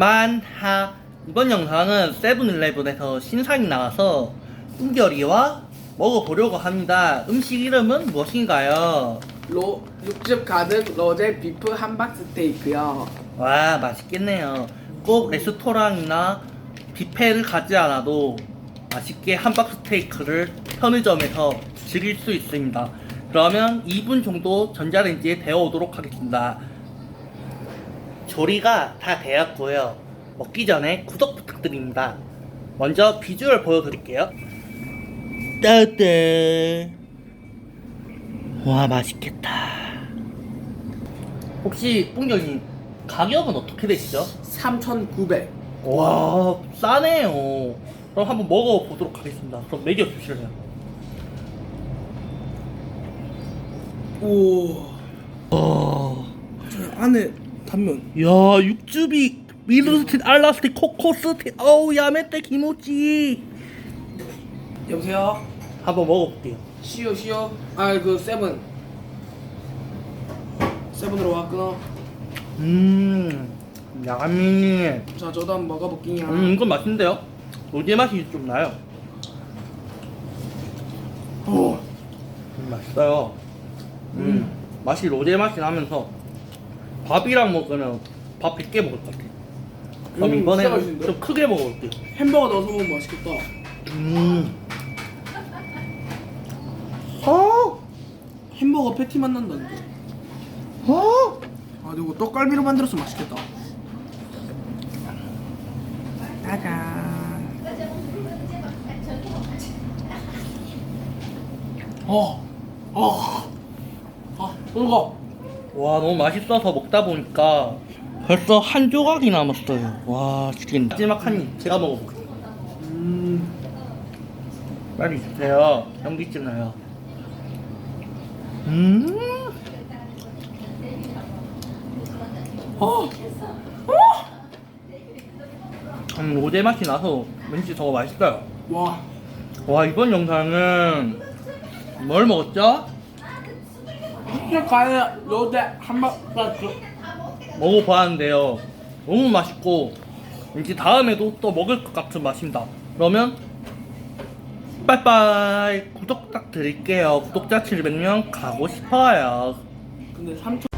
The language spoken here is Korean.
만하 이번 영상은 세븐일레븐에서 신상이 나와서 은결이와 먹어보려고 합니다. 음식 이름은 무엇인가요? 로, 육즙 가득 로제 비프 함박 스테이크요. 와 맛있겠네요. 꼭 레스토랑이나 뷔페를 가지 않아도 맛있게 함박 스테이크를 편의점에서 즐길 수 있습니다. 그러면 2분 정도 전자레인지에 데워오도록 하겠습니다. 조리가 다 되었고요. 먹기 전에 구독 부탁드립니다. 먼저 비주얼 보여드릴게요. 따뜻. 와 맛있겠다. 혹시 뿡경님 가격은 어떻게 되시죠? 3,900. 와 싸네요. 그럼 한번 먹어보도록 하겠습니다. 그럼 먹여 주실래요? 오. 어. 저 안에 단면. 야 육즙이 미르스틱 알라스틱 코코스틱 어우 야메떼 기모찌 여보세요? 한번 먹어볼게요. 시오 시오. 아그 세븐. 세븐으로 와 끊어. 음 야미 자 저도 한번 먹어볼게요. 음 이건 맛있는데요? 로제 맛이 좀 나요. 오. 음, 맛있어요. 음, 맛이 로제 맛이 나면서 밥이랑 먹으면 밥 100개 먹을 것 같아. 그럼 음, 진짜 이번에는 맛있는데? 좀 크게 먹어볼게요. 햄버거 넣어서 먹으면 맛있겠다. 음. 어? 햄버거 패티 맛 난다는데. 어? 아 이거 떡갈비로 만들었으면 맛있겠다. 짜잔. 어. 어. 아, 이거. 와 너무 맛있어서 먹다 보니까 벌써 한 조각이 남았어요. 와 죽겠네. 마지막 한 입 제가 먹어볼게요. 음. 빨리 주세요. 현기증 나요. 음. 어. 음, 로제 맛이 나서 왠지 더 맛있어요. 와. 와 이번 영상은 뭘 먹었죠? 진짜 가야 로제 한박 먹어보았는데요. 너무 맛있고 왠지 다음에도 또 먹을 것 같은 맛입니다. 그러면 빠이빠이 구독 부탁드릴게요. 구독자 700명 가고 싶어요. 근데 3천